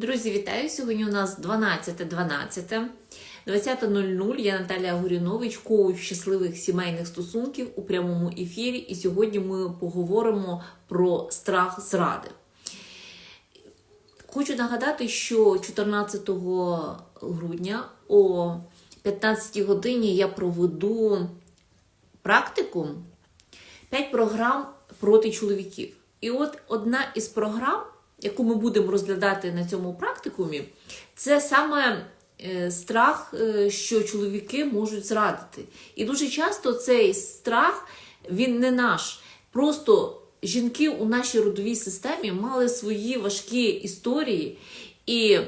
Друзі, вітаю! Сьогодні у нас 12.12. 20.00. Я Наталія Горінович, коуч щасливих сімейних стосунків у прямому ефірі. І сьогодні ми поговоримо про страх зради. Хочу нагадати, що 14 грудня о 15 годині я проведу практикум 5 програм проти чоловіків. І от одна із програм, яку ми будемо розглядати на цьому практикумі, це саме е, страх, е, що чоловіки можуть зрадити. І дуже часто цей страх він не наш. Просто жінки у нашій родовій системі мали свої важкі історії. І,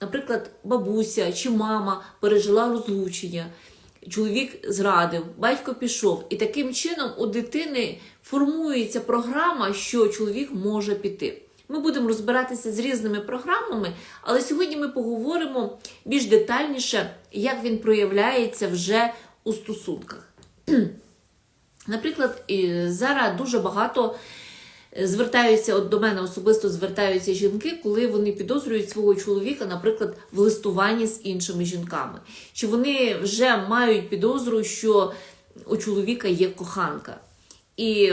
наприклад, бабуся чи мама пережила розлучення. Чоловік зрадив, батько пішов, і таким чином у дитини формується програма, що чоловік може піти. Ми будемо розбиратися з різними програмами, але сьогодні ми поговоримо більш детальніше, як він проявляється вже у стосунках. Наприклад, зараз дуже багато звертаються от до мене особисто звертаються жінки, коли вони підозрюють свого чоловіка, наприклад, в листуванні з іншими жінками. Чи вони вже мають підозру, що у чоловіка є коханка. І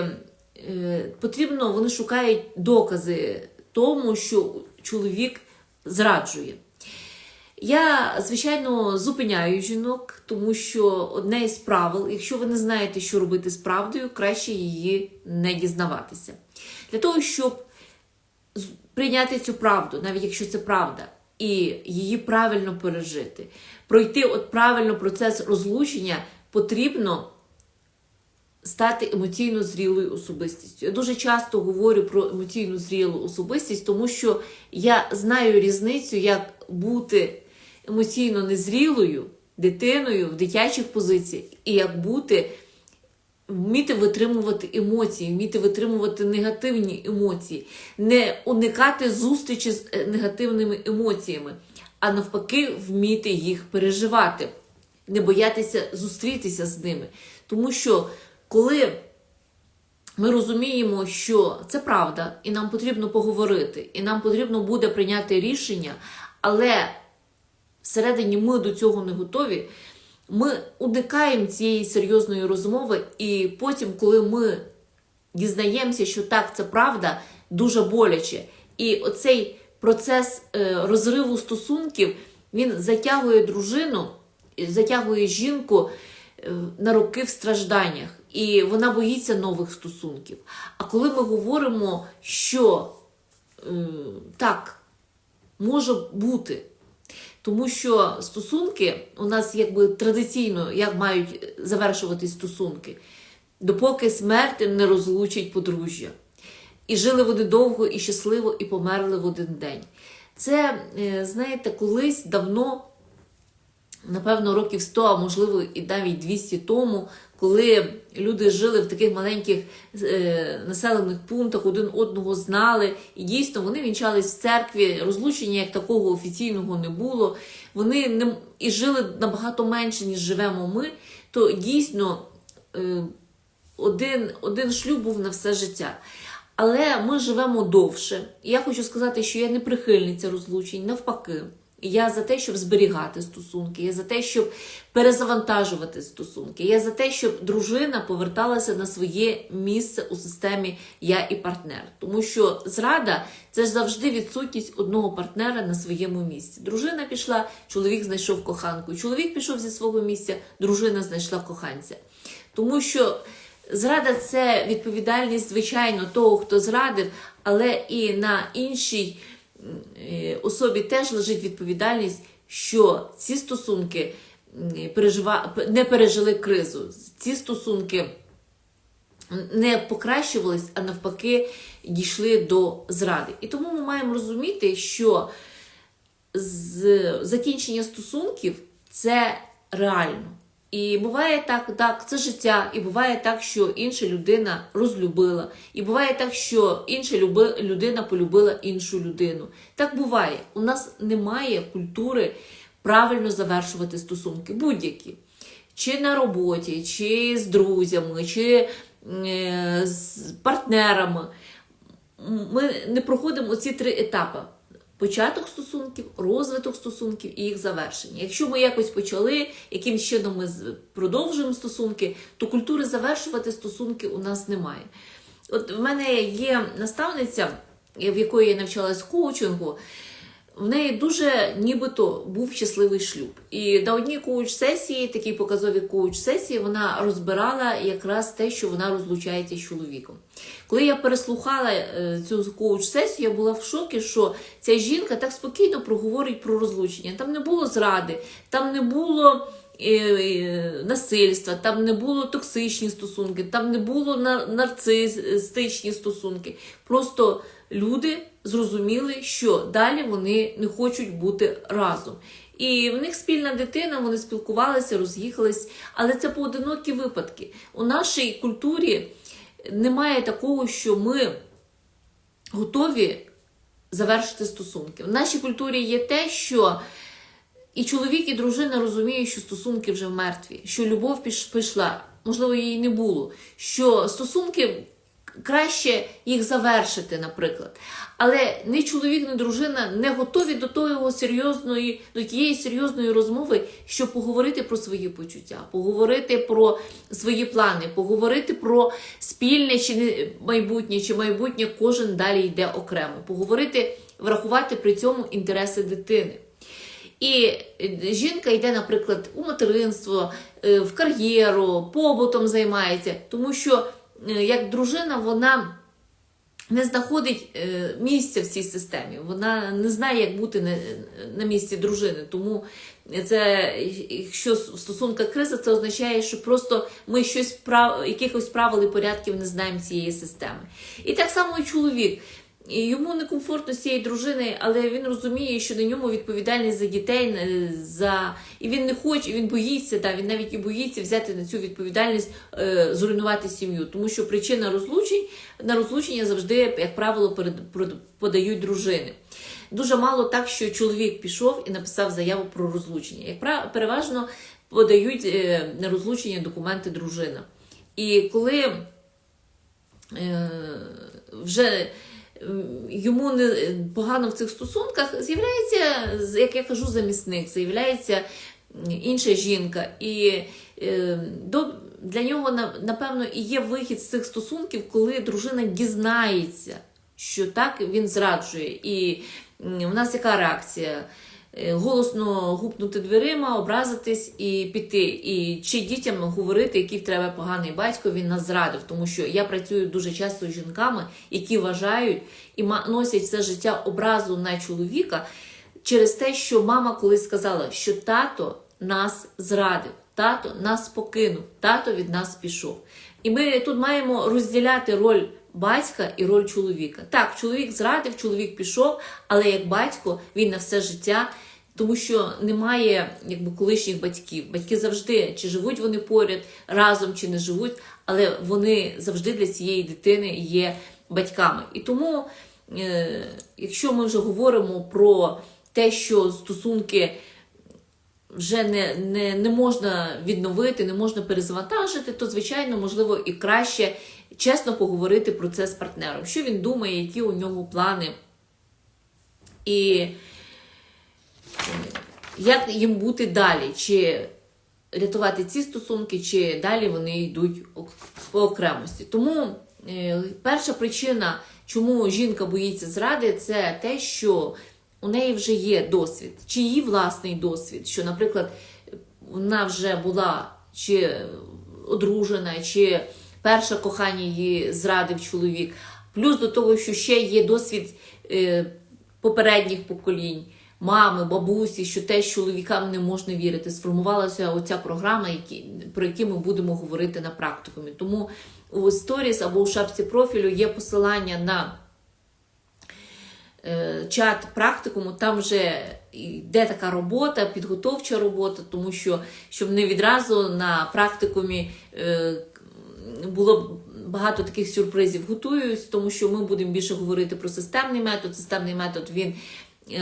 е, потрібно, вони шукають докази тому, що чоловік зраджує. Я, звичайно, зупиняю жінок, тому що одне із правил, якщо ви не знаєте, що робити з правдою, краще її не дізнаватися. Для того, щоб прийняти цю правду, навіть якщо це правда, і її правильно пережити, пройти от правильно процес розлучення, потрібно стати емоційно зрілою особистістю. Я дуже часто говорю про емоційну зрілу особистість, тому що я знаю різницю, як бути емоційно незрілою дитиною в дитячих позиціях, і як бути, вміти витримувати емоції, вміти витримувати негативні емоції, не уникати зустрічі з е, негативними емоціями, а навпаки, вміти їх переживати, не боятися зустрітися з ними. Тому що коли ми розуміємо, що це правда, і нам потрібно поговорити, і нам потрібно буде прийняти рішення, але всередині ми до цього не готові, ми уникаємо цієї серйозної розмови, і потім, коли ми дізнаємося, що так, це правда, дуже боляче. І оцей процес е, розриву стосунків він затягує дружину, затягує жінку е, на роки в стражданнях і вона боїться нових стосунків. А коли ми говоримо, що так, може бути, тому що стосунки у нас якби традиційно як мають завершувати стосунки, допоки смерть не розлучить подружжя. І жили вони довго і щасливо, і померли в один день. Це, е, знаєте, колись давно, напевно, років 100, а можливо, і навіть 200 тому, коли люди жили в таких маленьких е, населених пунктах, один одного знали, і дійсно вони вінчались в церкві, розлучення як такого офіційного не було. Вони не і жили набагато менше, ніж живемо ми, то дійсно е, один, один шлюб був на все життя. Але ми живемо довше. І я хочу сказати, що я не прихильниця розлучень, навпаки. Я за те, щоб зберігати стосунки, я за те, щоб перезавантажувати стосунки. Я за те, щоб дружина поверталася на своє місце у системі я і партнер. Тому що зрада це ж завжди відсутність одного партнера на своєму місці. Дружина пішла, чоловік знайшов коханку. Чоловік пішов зі свого місця, дружина знайшла коханця. Тому що зрада це відповідальність, звичайно, того, хто зрадив, але і на іншій. Е, особі теж лежить відповідальність, що ці стосунки пережива... не пережили кризу, ці стосунки не покращувались, а навпаки, дійшли до зради. І тому ми маємо розуміти, що з закінчення стосунків це реально. І буває так, так, це життя, і буває так, що інша людина розлюбила, і буває так, що інша людина полюбила іншу людину. Так буває. У нас немає культури правильно завершувати стосунки, будь-які. Чи на роботі, чи з друзями, чи е, з партнерами. Ми не проходимо ці три етапи. Початок стосунків, розвиток стосунків і їх завершення. Якщо ми якось почали, яким чином ми продовжуємо стосунки, то культури завершувати стосунки у нас немає. От в мене є наставниця, в якої я навчалась коучингу. В неї дуже нібито був щасливий шлюб. І на одній коуч-сесії, такій показовій коуч-сесії, вона розбирала якраз те, що вона розлучається з чоловіком. Коли я переслухала е, цю коуч-сесію, я була в шокі, що ця жінка так спокійно проговорить про розлучення. Там не було зради, там не було. е, е, Насильства, там не було токсичні стосунки, там не було на- нарцистичні стосунки. Просто люди зрозуміли, що далі вони не хочуть бути разом. І в них спільна дитина, вони спілкувалися, роз'їхались, але це поодинокі випадки. У нашій культурі немає такого, що ми готові завершити стосунки. В нашій культурі є те, що і чоловік, і дружина розуміють, що стосунки вже мертві, що любов піш- пішла, можливо, її не було, що стосунки краще їх завершити, наприклад. Але ні чоловік, ні дружина не готові до того серйозної, до тієї серйозної розмови, щоб поговорити про свої почуття, поговорити про свої плани, поговорити про спільне чи майбутнє, чи майбутнє кожен далі йде окремо, поговорити, врахувати при цьому інтереси дитини. І е, жінка йде, наприклад, у материнство, е, в кар'єру, побутом займається, тому що як дружина вона не знаходить е, місця в цій системі. Вона не знає, як бути на, місці дружини. Тому це, якщо в стосунках криза, це означає, що просто ми щось прав, якихось правил і порядків не знаємо цієї системи. І так само і чоловік. І Йому некомфортно з цієї дружини, але він розуміє, що на ньому відповідальність за дітей, е, за і він не хоче, він боїться, да, він навіть і боїться взяти на цю відповідальність, е, зруйнувати сім'ю, тому що причина розлучень на розлучення завжди, як правило, перед, подають дружини. Дуже мало так, що чоловік пішов і написав заяву про розлучення. Як прав- переважно подають е, на розлучення документи дружина. І коли е, вже йому не погано в цих стосунках, з'являється, як я кажу, замісник, з'являється інша жінка. І е, для нього, на- напевно, і є вихід з цих стосунків, коли дружина дізнається, що так він зраджує. І в нас яка реакція? Е, Голосно гупнути дверима, образитись і піти. І чи дітям говорити, який в тебе поганий батько, він нас зрадив. Тому що я працюю дуже часто з жінками, які вважають і носять все життя образу на чоловіка через те, що мама колись сказала, що тато нас зрадив, тато нас покинув, тато від нас пішов. І ми тут маємо розділяти роль батька і роль чоловіка. Так, чоловік зрадив, чоловік пішов, але як батько він на все життя. Тому що немає якби колишніх батьків. Батьки завжди, чи живуть вони поряд разом, чи не живуть, але вони завжди для цієї дитини є батьками. І тому, е, якщо ми вже говоримо про те, що стосунки вже не, не, не можна відновити, не можна перезавантажити, то, звичайно, можливо, і краще чесно поговорити про це з партнером. Що він думає, які у нього плани. І як їм бути далі? Чи рятувати ці стосунки, чи далі вони йдуть по окремості. Тому е, перша причина, чому жінка боїться зради, це те, що у неї вже є досвід, чи її власний досвід, що, наприклад, вона вже була чи одружена, чи перше кохання її зрадив чоловік. Плюс до того, що ще є досвід е, попередніх поколінь, мами, бабусі, що теж чоловікам не можна вірити. Сформувалася оця програма, які, про які ми будемо говорити на практикумі. Тому у сторіс або у шапці профілю є посилання на е, чат практикуму, там вже йде така робота, підготовча робота, тому що щоб не відразу на практикумі е, було багато таких сюрпризів готуюсь, тому що ми будемо більше говорити про системний метод. Системний метод він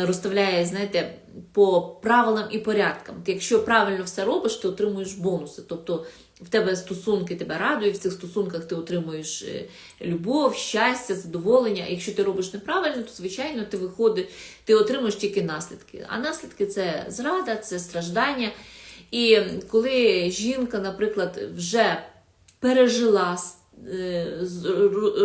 розставляє, знаєте, по правилам і порядкам. Ти якщо правильно все робиш, ти отримуєш бонуси. Тобто в тебе стосунки тебе радують, в цих стосунках ти отримуєш е, любов, щастя, задоволення. Якщо ти робиш неправильно, то звичайно ти виходиш, ти отримуєш тільки наслідки. А наслідки це зрада, це страждання. І коли жінка, наприклад, вже пережила е,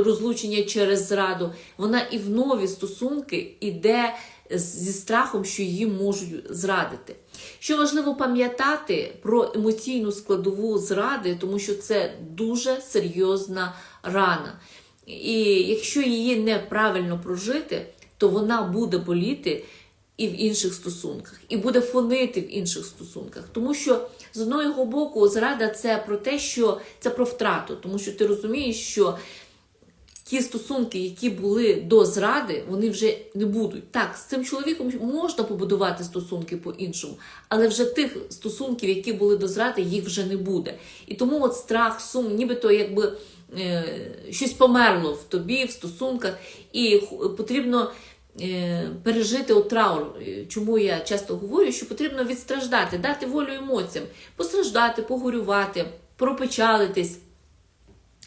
розлучення через зраду, вона і в нові стосунки йде зі страхом, що її можуть зрадити. Що важливо пам'ятати про емоційну складову зради, тому що це дуже серйозна рана. І якщо її неправильно прожити, то вона буде боліти і в інших стосунках, і буде фонити в інших стосунках. Тому що з одного боку зрада це про те, що це про втрату, тому що ти розумієш, що ті стосунки, які були до зради, вони вже не будуть. Так, з цим чоловіком можна побудувати стосунки по-іншому, але вже тих стосунків, які були до зради, їх вже не буде. І тому от страх, сум, нібито якби е, щось померло в тобі, в стосунках, і потрібно. е, Пережити от траур, Е, чому я часто говорю, що потрібно відстраждати, дати волю емоціям, постраждати, погорювати, пропечалитись,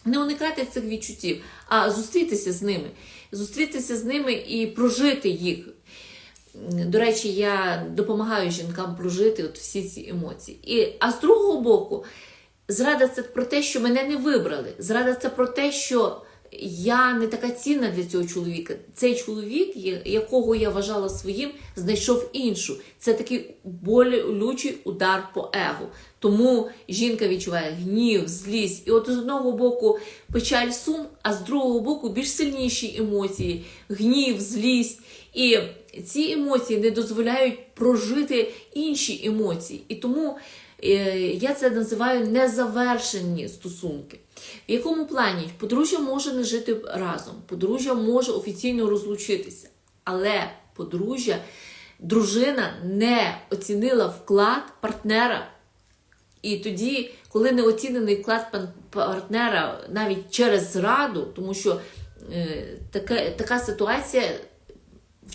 не уникати цих відчуттів, а зустрітися з ними, зустрітися з ними і прожити їх. До речі, я допомагаю жінкам прожити от всі ці емоції. І, а з другого боку, зрада це про те, що мене не вибрали. Зрада це про те, що я не така цінна для цього чоловіка. Цей чоловік, якого я вважала своїм, знайшов іншу. Це такий болючий удар по его. Тому жінка відчуває гнів, злість. І от з одного боку печаль сум, а з другого боку більш сильніші емоції, гнів, злість. І ці емоції не дозволяють прожити інші емоції. І тому е, я це називаю незавершені стосунки. В якому плані подружжя може не жити разом, подружжя може офіційно розлучитися, але подружжя, дружина не оцінила вклад партнера. І тоді, коли не оцінений вклад партнера навіть через зраду, тому що е, така, така ситуація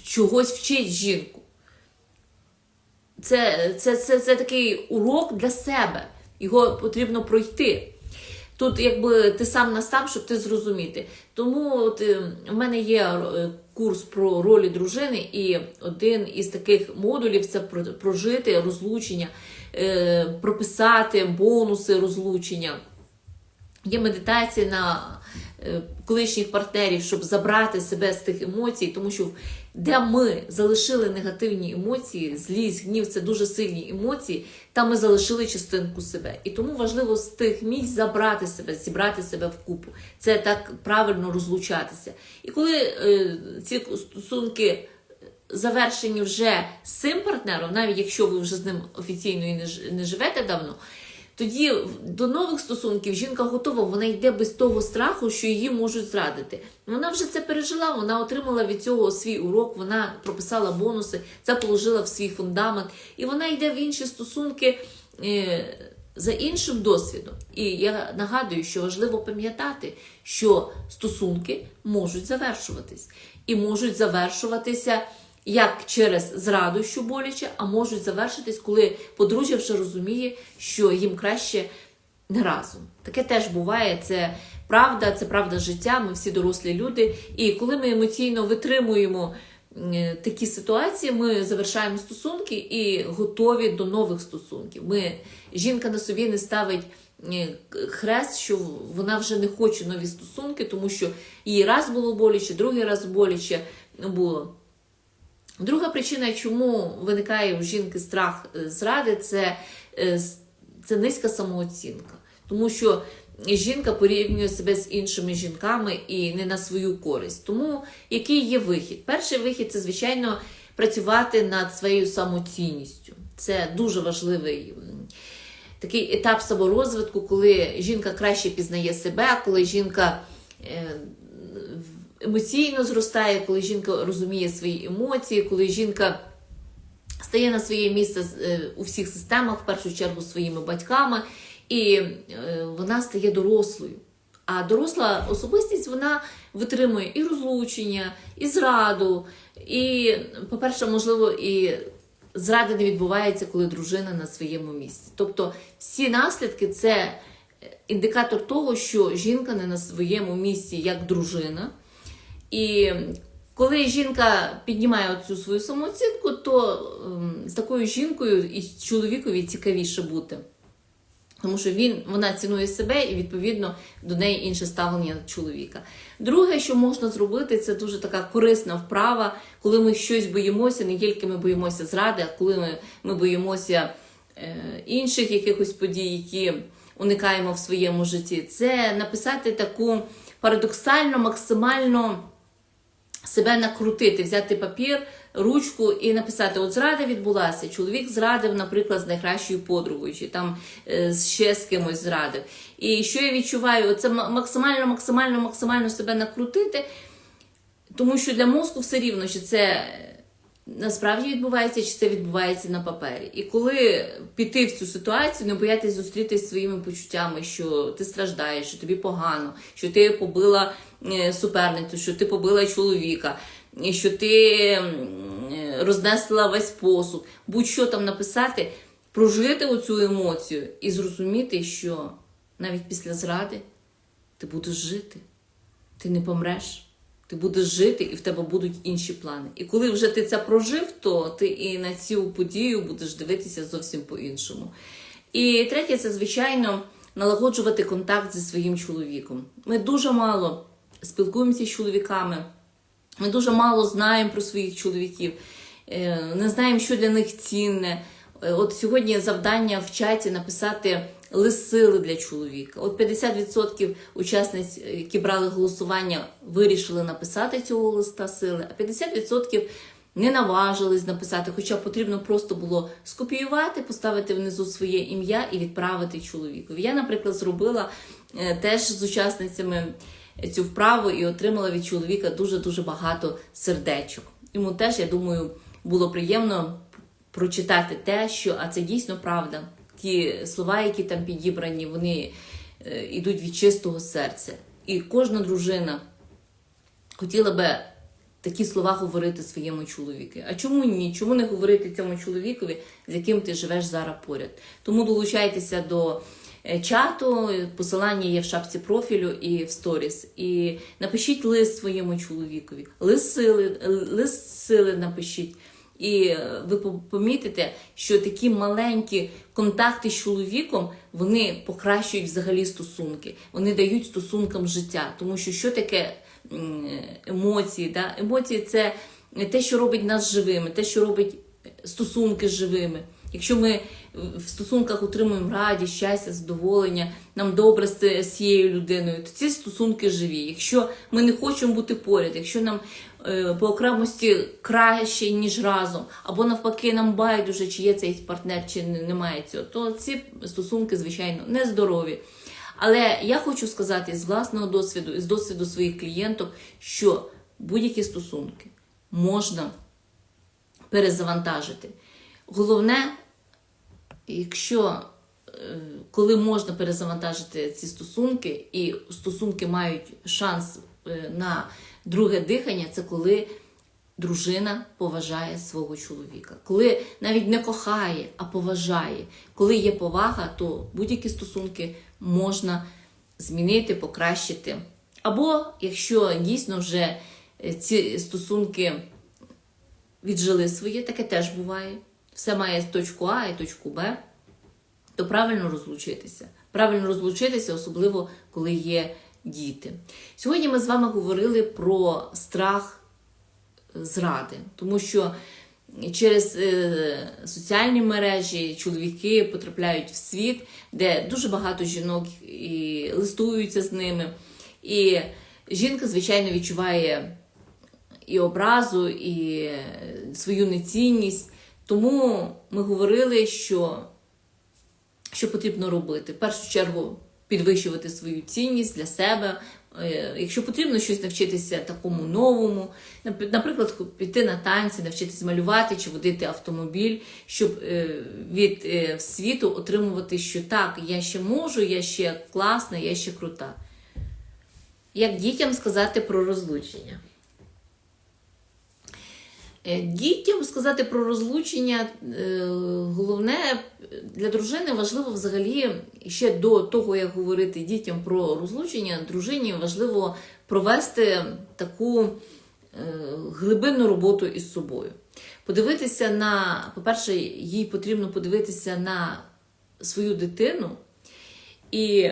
чогось вчить жінку. Це, це, це, це такий урок для себе. Його потрібно пройти. Тут, якби ти сам на сам, щоб ти зрозуміти. Тому от, е, в мене є е, курс про ролі дружини, і один із таких модулів це прожити розлучення, е, прописати бонуси розлучення. Є медитація на колишніх партнерів, щоб забрати себе з тих емоцій, тому що де ми залишили негативні емоції, злість, гнів це дуже сильні емоції, там ми залишили частинку себе. І тому важливо з тих місць забрати себе, зібрати себе в купу. Це так правильно розлучатися. І коли е, ці стосунки завершені вже з цим партнером, навіть якщо ви вже з ним офіційно і не живете давно, тоді до нових стосунків жінка готова, вона йде без того страху, що її можуть зрадити. Вона вже це пережила, вона отримала від цього свій урок, вона прописала бонуси, це положила в свій фундамент, і вона йде в інші стосунки. е, За іншим досвідом. І я нагадую, що важливо пам'ятати, що стосунки можуть завершуватись. І можуть завершуватися як через зраду, що боляче, а можуть завершитись, коли подружжя вже розуміє, що їм краще не разом. Таке теж буває. Це правда, це правда життя. Ми всі дорослі люди. І коли ми емоційно витримуємо е, такі ситуації, ми завершаємо стосунки і готові до нових стосунків. Ми, жінка на собі не ставить е, хрест, що вона вже не хоче нові стосунки, тому що їй раз було боляче, другий раз боляче було. Друга причина, чому виникає у жінки страх е, зради, це, е, це низька самооцінка. Тому що жінка порівнює себе з іншими жінками і не на свою користь. Тому який є вихід? Перший вихід це, звичайно, працювати над своєю самоцінністю. Це дуже важливий такий етап саморозвитку, коли жінка краще пізнає себе, коли жінка. Емоційно зростає, коли жінка розуміє свої емоції, коли жінка стає на своє місце е, у всіх системах, в першу чергу своїми батьками, і е, вона стає дорослою. А доросла особистість вона витримує і розлучення, і зраду, і, по-перше, можливо, і зрада не відбувається, коли дружина на своєму місці. Тобто всі наслідки це індикатор того, що жінка не на своєму місці як дружина. І коли жінка піднімає цю свою самооцінку, то ем, з такою жінкою і чоловікові цікавіше бути. Тому що він, вона цінує себе і, відповідно, до неї інше ставлення чоловіка. Друге, що можна зробити, це дуже така корисна вправа, коли ми щось боїмося, не тільки ми боїмося зради, а коли ми, ми боїмося е, інших якихось подій, які уникаємо в своєму житті. Це написати таку парадоксально, максимально себе накрутити, взяти папір, ручку і написати: от зрада відбулася. Чоловік зрадив, наприклад, з найкращою подругою, чи там е, ще з кимось зрадив. І що я відчуваю? Це максимально, максимально, максимально себе накрутити, тому що для мозку все рівно, чи це. Насправді відбувається, чи це відбувається на папері. І коли піти в цю ситуацію, не боятися зустрітися своїми почуттями, що ти страждаєш, що тобі погано, що ти побила е, суперницю, що ти побила чоловіка, що ти е, рознесла весь посуд, будь-що там написати, прожити оцю емоцію і зрозуміти, що навіть після зради ти будеш жити, ти не помреш. Ти будеш жити, і в тебе будуть інші плани. І коли вже ти це прожив, то ти і на цю подію будеш дивитися зовсім по-іншому. І третє, це, звичайно, налагоджувати контакт зі своїм чоловіком. Ми дуже мало спілкуємося з чоловіками, ми дуже мало знаємо про своїх чоловіків, е, не знаємо, що для них цінне. Е, От сьогодні завдання в чаті написати лист сили для чоловіка. От 50% учасниць, е, які брали голосування, вирішили написати цього листа сили, а 50% не наважились написати, хоча потрібно просто було скопіювати, поставити внизу своє ім'я і відправити чоловікові. Я, наприклад, зробила теж з учасницями цю вправу і отримала від чоловіка дуже-дуже багато сердечок. Йому теж, я думаю, було приємно прочитати те, що а це дійсно правда. Ті слова, які там підібрані, вони е, йдуть від чистого серця. І кожна дружина хотіла би такі слова говорити своєму чоловіку. А чому ні? Чому не говорити цьому чоловікові, з яким ти живеш зараз поряд? Тому долучайтеся до е, чату, посилання є в шапці профілю і в сторіс. І напишіть лист своєму чоловікові, лист сили, лист сили напишіть. І е, ви помітите, що такі маленькі контакти з чоловіком вони покращують взагалі стосунки, вони дають стосункам життя. Тому що що таке емоції? Да? Емоції це те, що робить нас живими, те, що робить стосунки живими. Якщо ми в стосунках отримуємо радість, щастя, задоволення, нам добре з цією людиною, то ці стосунки живі. Якщо ми не хочемо бути поряд, якщо нам е, по окремості краще, ніж разом, або навпаки, нам байдуже, чи є цей партнер, чи немає цього, то ці стосунки, звичайно, нездорові. Але я хочу сказати з власного досвіду, і з досвіду своїх клієнтів, що будь-які стосунки можна перезавантажити. Головне, якщо е, коли можна перезавантажити ці стосунки, і стосунки мають шанс е, на друге дихання, це коли дружина поважає свого чоловіка. Коли навіть не кохає, а поважає. Коли є повага, то будь-які стосунки можна змінити, покращити. Або якщо дійсно вже е, ці стосунки віджили своє, таке теж буває. Все має точку А і точку Б, то правильно розлучитися. Правильно розлучитися, особливо коли є діти. Сьогодні ми з вами говорили про страх зради, тому що через е, соціальні мережі чоловіки потрапляють в світ, де дуже багато жінок і листуються з ними. І жінка, звичайно, відчуває і образу, і е, свою нецінність. Тому ми говорили, що, що потрібно робити. В першу чергу підвищувати свою цінність для себе. Е, Якщо потрібно щось навчитися такому новому, наприклад, піти на танці, навчитися малювати чи водити автомобіль, щоб е, від е, світу отримувати, що так, я ще можу, я ще класна, я ще крута. Як дітям сказати про розлучення? Е, Дітям сказати про розлучення, е, головне для дружини важливо взагалі ще до того, як говорити дітям про розлучення, дружині важливо провести таку е, глибинну роботу із собою. Подивитися на, по-перше, їй потрібно подивитися на свою дитину і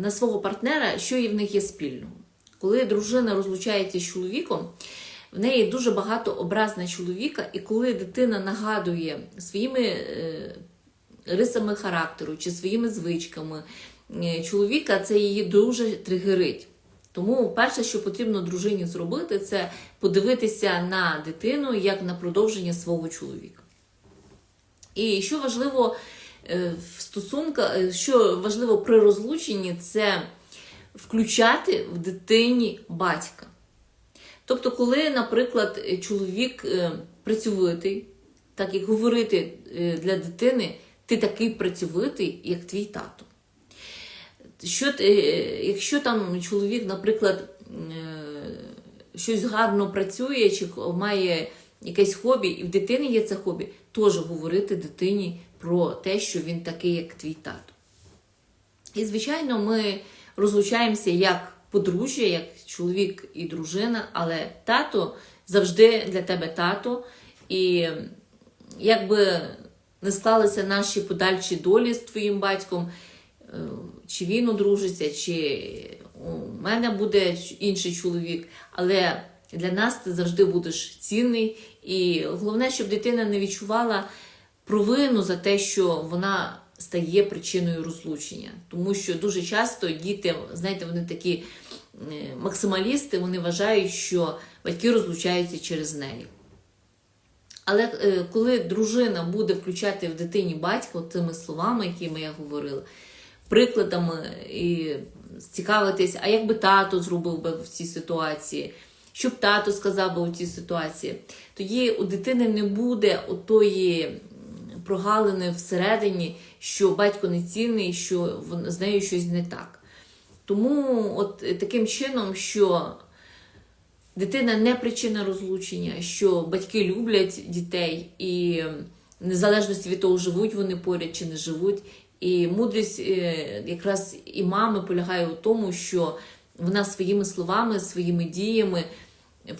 на свого партнера, що і в них є спільного. Коли дружина розлучається з чоловіком, в неї дуже багато образ на чоловіка, і коли дитина нагадує своїми е, рисами характеру чи своїми звичками е, чоловіка, це її дуже тригерить. Тому перше, що потрібно дружині зробити, це подивитися на дитину як на продовження свого чоловіка. І що важливо е, в стосунках, що важливо при розлученні, це включати в дитині батька. Тобто, коли, наприклад, чоловік е, працьовитий, так як говорити е, для дитини, ти такий працьовитий, як твій тато. Що, е, якщо там чоловік, наприклад, е, щось гарно працює чи має якесь хобі, і в дитини є це хобі, теж говорити дитині про те, що він такий, як твій тато. І, звичайно, ми розлучаємося як подружжя, як чоловік і дружина, але тато завжди для тебе тато. І якби не склалися наші подальші долі з твоїм батьком, е, чи він одружиться, чи у мене буде інший чоловік, але для нас ти завжди будеш цінний. І головне, щоб дитина не відчувала провину за те, що вона стає причиною розлучення. Тому що дуже часто діти, знаєте, вони такі максималісти, вони вважають, що батьки розлучаються через неї. Але е, коли дружина буде включати в дитині батька тими словами, якими я говорила, прикладами і цікавитись, а як би тато зробив би в цій ситуації, що б тато сказав би у цій ситуації, тоді у дитини не буде отої прогалини всередині, що батько не цінний, що з нею щось не так. Тому от е, таким чином, що дитина не причина розлучення, що батьки люблять дітей, і незалежності від того, живуть вони поряд чи не живуть. І мудрість е, якраз і мами полягає у тому, що вона своїми словами, своїми діями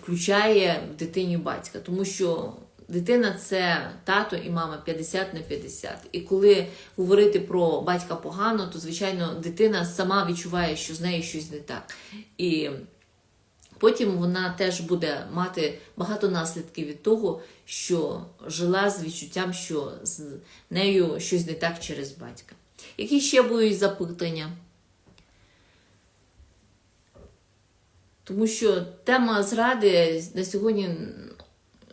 включає в дитині батька, тому що дитина це тато і мама 50 на 50. І коли говорити про батька погано, то звичайно дитина сама відчуває, що з нею щось не так. І Потім вона теж буде мати багато наслідків від того, що жила з відчуттям, що з нею щось не так через батька. Які ще будуть запитання? Тому що тема зради на сьогодні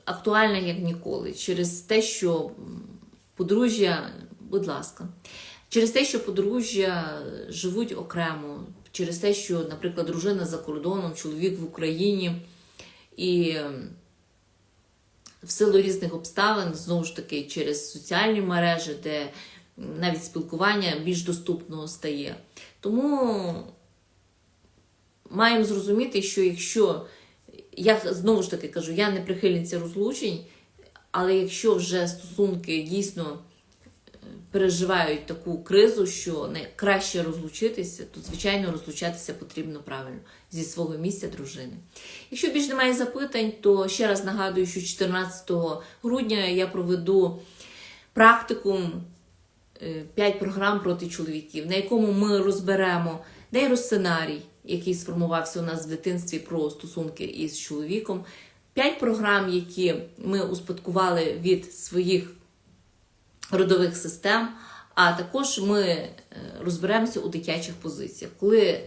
актуальна як ніколи, через те, що подружжя, будь ласка, через те, що подружжя живуть окремо, через те, що, наприклад, дружина за кордоном, чоловік в Україні, і ем, в силу різних обставин, знову ж таки, через соціальні мережі, де навіть спілкування більш доступного стає. Тому маємо зрозуміти, що якщо я знову ж таки кажу, я не прихильниця розлучень, але якщо вже стосунки дійсно переживають таку кризу, що краще розлучитися, то звичайно розлучатися потрібно правильно зі свого місця дружини. Якщо більш немає запитань, то ще раз нагадую, що 14 грудня я проведу практикум 5 програм проти чоловіків, на якому ми розберемо нейросценарій, який сформувався у нас в дитинстві про стосунки із чоловіком. П'ять програм, які ми успадкували від своїх родових систем, а також ми е, розберемося у дитячих позиціях. Коли е,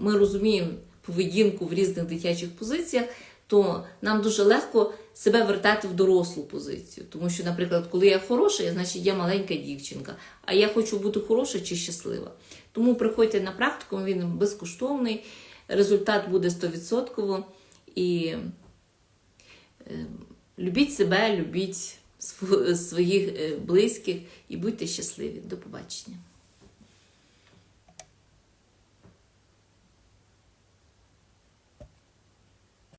ми розуміємо поведінку в різних дитячих позиціях, то нам дуже легко себе вертати в дорослу позицію. Тому що, наприклад, коли я хороша, я, значить я маленька дівчинка, а я хочу бути хороша чи щаслива. Тому приходьте на практику, він безкоштовний, результат буде 100%. І е, любіть себе, любіть своїх е, близьких і будьте щасливі. До побачення.